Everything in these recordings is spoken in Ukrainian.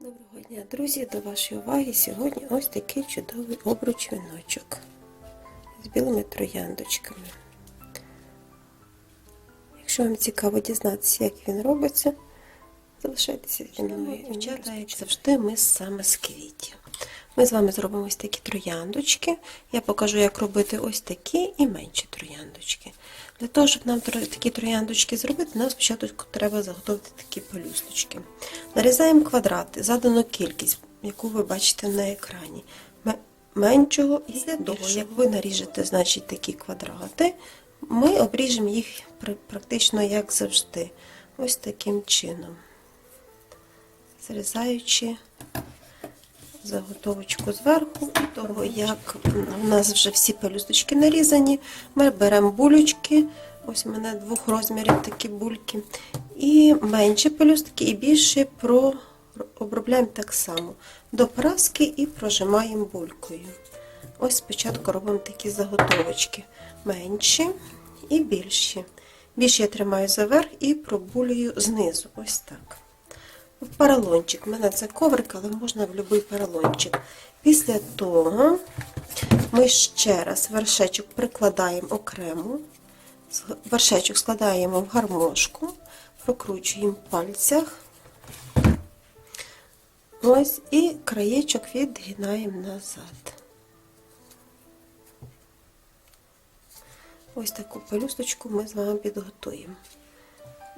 Доброго дня, друзі! До вашої уваги сьогодні ось такий чудовий обруч віночок з білими трояндочками. Якщо вам цікаво дізнатися, як він робиться, залишайтеся зі мною. Дівчата, як завжди, ми саме з квітів. Ми з вами зробимо ось такі трояндочки. Я покажу, як робити ось такі і менші трояндочки. Для того, щоб нам такі трояндочки зробити, нам спочатку треба заготовити такі пелюсточки. Нарізаємо квадрати, задану кількість, яку ви бачите на екрані. Меншого і для того, як ви наріжете значить, такі квадрати, ми обріжемо їх практично як завжди. Ось таким чином. Зрізаючи заготовочку зверху, і того, як у нас вже всі пелюсточки нарізані, ми беремо булючки, ось у мене двох розмірів такі бульки, і менші пелюстки, і більше про обробляємо так само до праски і прожимаємо булькою. Ось спочатку робимо такі заготовочки менші і більші. Більше я тримаю за верх і пробулюю знизу. Ось так. В поролончик. У мене це коврик, але можна в будь-який поролончик. Після того ми ще раз вершечок прикладаємо окремо, вершечок складаємо в гармошку, прокручуємо в пальцях. Ось і краєчок відгинаємо назад. Ось таку пелюсточку ми з вами підготуємо.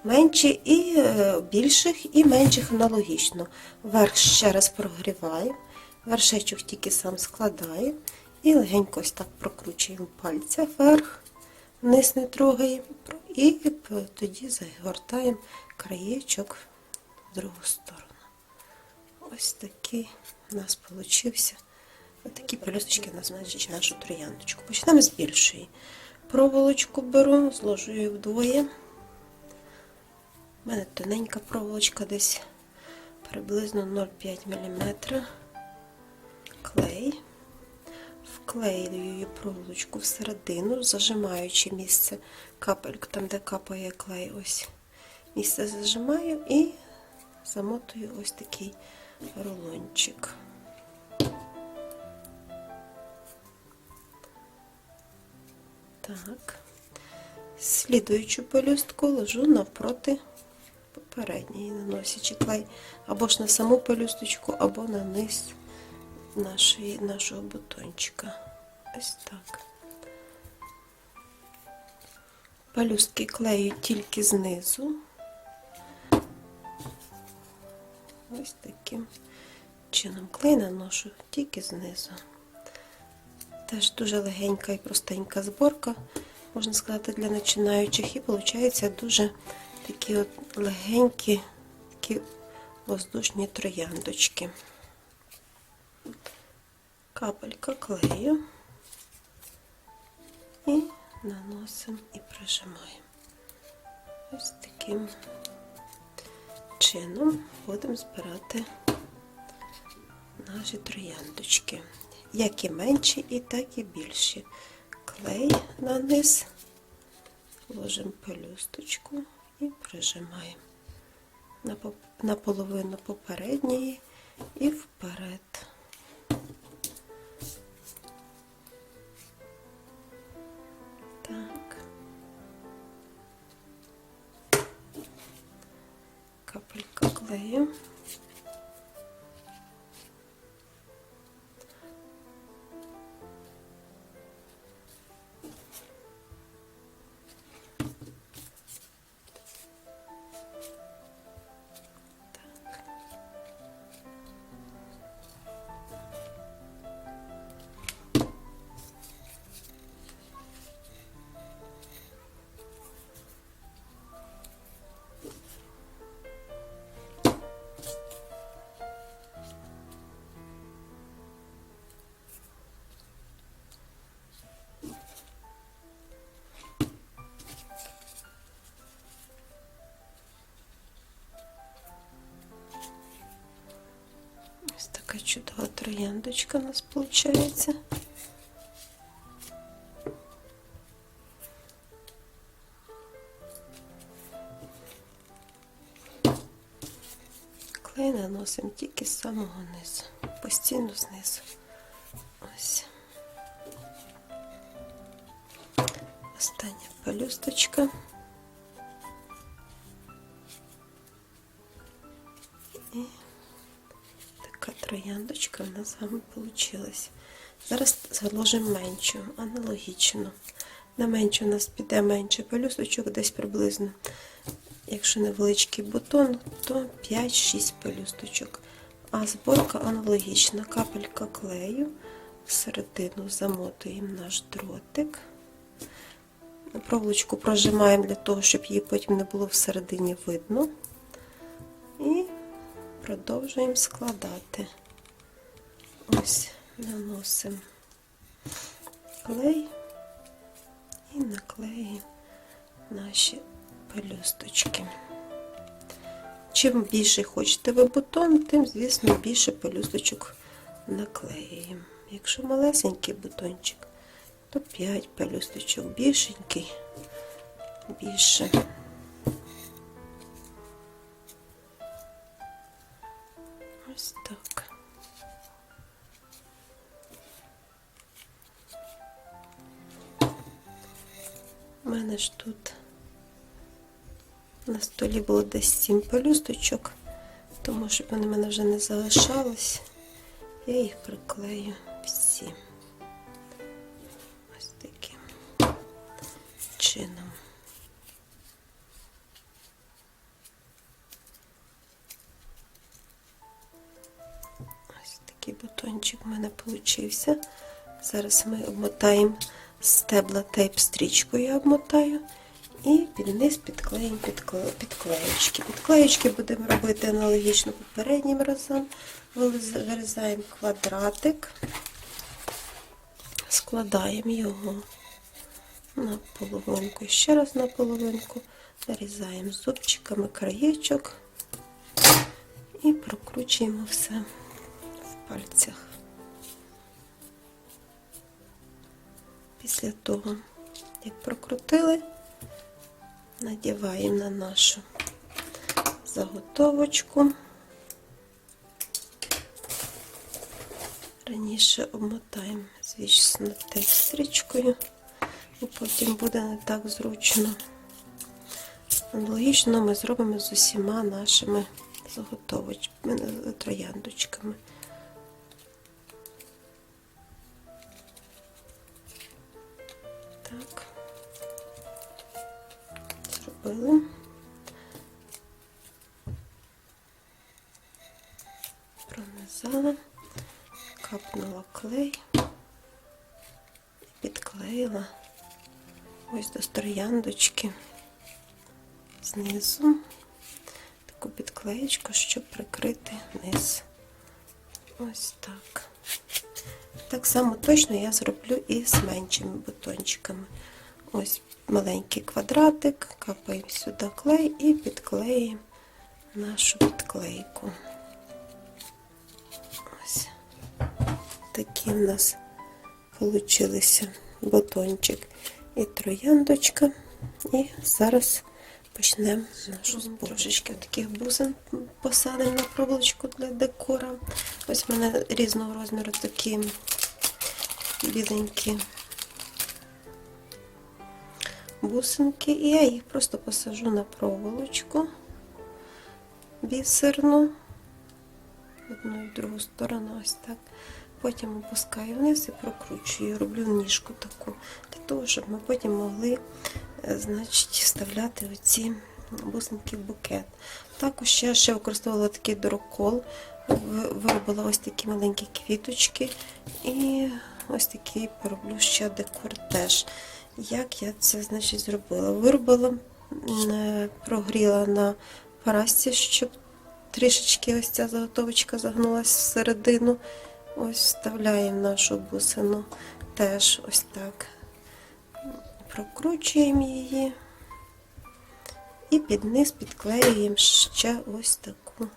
Менші і е, більших, і менших аналогічно. Верх ще раз прогріваємо, вершечок тільки сам складаємо і легенько ось так прокручуємо пальця вверх, вниз не трогаємо, і тоді загортаємо краєчок в другу сторону. Ось такий у нас. Ось такі пелюсточки значить нашу трояндочку. Почнемо з більшої. Проволочку беру, зложу її вдвоє. У мене тоненька проволочка десь приблизно 0,5 мм. Клей. Вклеюю проволочку всередину, зажимаючи місце капельку, там де капає клей, ось місце зажимаю і замотую ось такий рулончик. Так. Слідуючу пелюстку ложу навпроти попередньої, наносячи клей або ж на саму пелюсточку, або на низ нашої, нашого бутончика. Ось так. Пелюстки клею тільки знизу. Ось таким чином клей наношу тільки знизу. Теж дуже легенька і простенька зборка, можна сказати, для починаючих. І виходить дуже такі от легенькі, такі воздушні трояндочки. Капелька клею і наносимо і прижимаємо. Ось таким чином будемо збирати наші трояндочки як і менші, і так і більші. Клей на низ, ложимо пелюсточку і прижимаємо на половину попередньої і вперед. Так. Капелька клею. Чудова трояндочка у нас виходить. клей наносимо тільки з самого низу, постійно знизу. Ось. Остання пелюсточка. Трояндочка в нас з вами вийшла. Зараз заложимо меншу, аналогічно. На меншу у нас піде менше пелюсточок, десь приблизно. Якщо невеличкий бутон, то 5-6 пелюсточок. А зборка аналогічна. Капелька клею. Всередину замотуємо наш дротик. Проволочку прожимаємо для того, щоб її потім не було всередині видно. І продовжуємо складати. Ось наносимо клей і наклеїмо наші пелюсточки. Чим більше хочете ви бутон, тим, звісно, більше пелюсточок наклеюємо. Якщо малесенький бутончик, то 5 пелюсточок, більшенький, більше. У мене ж тут на столі було десь 7 пелюсточок, тому щоб вони в мене вже не залишались, я їх приклею всі. Ось таким чином. Ось такий бутончик в мене получився. Зараз ми обмотаємо стебла тейп стрічкою, обмотаю. І під низ підклеїмо підкле- підклеєчки. Підклеєчки будемо робити аналогічно попереднім разом. Вирізаємо квадратик, складаємо його на половинку, ще раз на половинку, нарізаємо зубчиками краєчок і прокручуємо все в пальцях. Після того, як прокрутили, надіваємо на нашу заготовочку. Раніше обмотаємо, звісно, стрічкою, і потім буде не так зручно. Аналогічно ми зробимо з усіма нашими заготовочками, трояндочками. Підклеїла ось до трояндочки знизу таку підклеєчку, щоб прикрити низ. Ось так. Так само точно я зроблю і з меншими бутончиками. Ось маленький квадратик, капаємо сюди клей і підклеїмо нашу підклейку. Ось такі в нас получилися бутончик і трояндочка. І зараз почнемо нашу зборочку. Таких бусин посадимо на проволочку для декора. Ось в мене різного розміру такі біленькі бусинки, і я їх просто посажу на проволочку бісерну, одну і другу сторону, ось так. Потім опускаю вниз і прокручую, роблю ніжку таку, для того, щоб ми потім могли е, значить, вставляти оці бусинки в букет. Також я ще використовувала такий дорокол, в- виробила ось такі маленькі квіточки і ось такий пороблю ще декор теж. Як я це значить, зробила? Виробила, е, прогріла на парасті, щоб трішечки ось ця заготовочка загнулася всередину. Ось вставляємо нашу бусину теж ось так. Прокручуємо її і під низ підклеюємо ще ось таку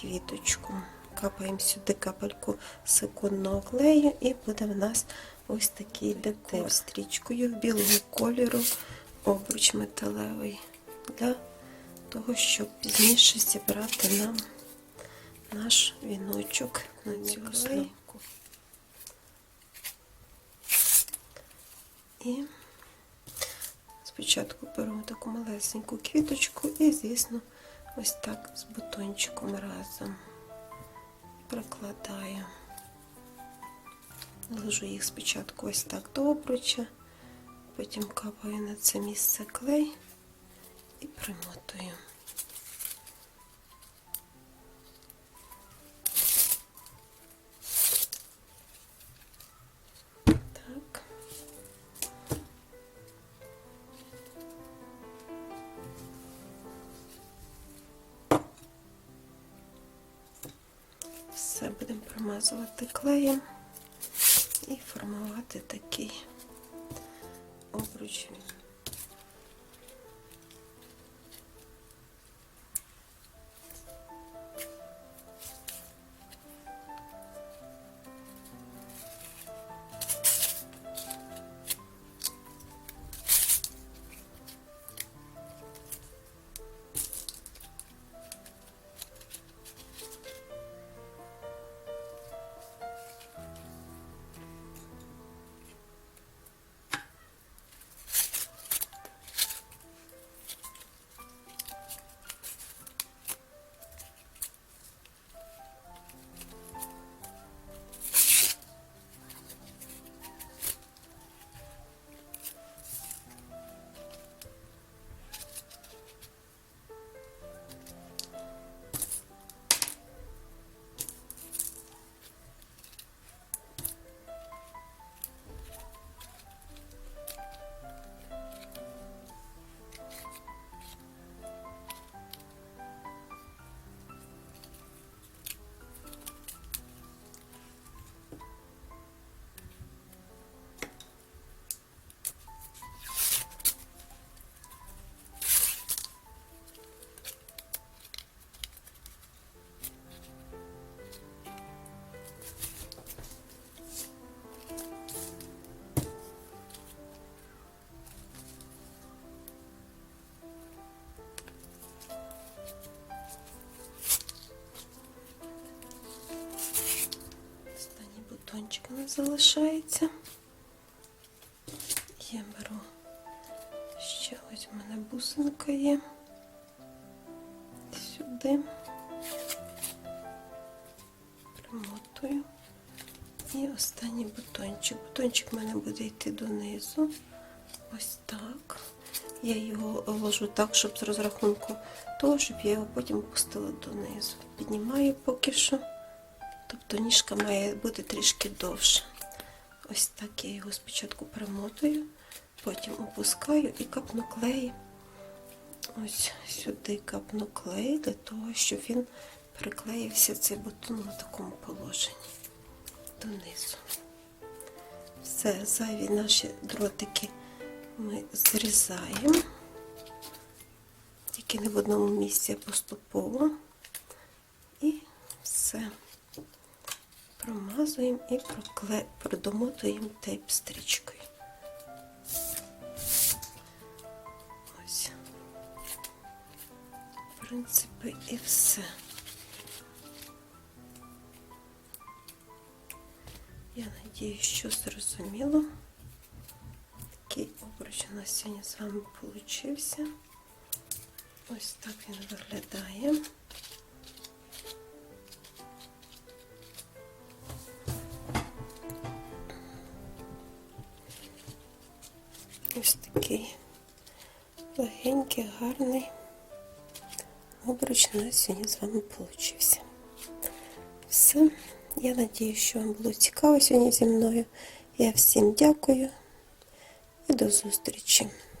квіточку. Капаємо сюди капельку секундного клею і буде в нас ось такий декор стрічкою білого кольору, обруч металевий для того, щоб пізніше зібрати нам наш віночок на цю основку. І спочатку беру таку малесеньку квіточку і, звісно, ось так з бутончиком разом прикладаю. Ложу їх спочатку ось так до обруча, потім капаю на це місце клей і примотую. Будемо клеєм і формувати такий обруч. Залишається. Я беру ще ось в мене бусинка є. Сюди. Примотую. І останній бутончик. Бутончик в мене буде йти донизу. Ось так. Я його ложу так, щоб з розрахунку того, щоб я його потім опустила донизу. Піднімаю поки що. Тобто ніжка має бути трішки довша. Ось так я його спочатку примотую, потім опускаю і капну клей. Ось сюди капну клей для того, щоб він приклеївся цей бутон в такому положенні донизу. Все, зайві наші дротики ми зрізаємо. Тільки не в одному місці а поступово. І все промазуємо і прокле... продомотуємо тейп стрічкою. Ось. В принципі, і все. Я надію, що зрозуміло. Такий обруч у нас сьогодні з вами получився. Ось так він виглядає. Легенький, гарний обруч у нас сьогодні з вами получився. Все. Я надію, що вам було цікаво сьогодні зі мною. Я всім дякую і до зустрічі.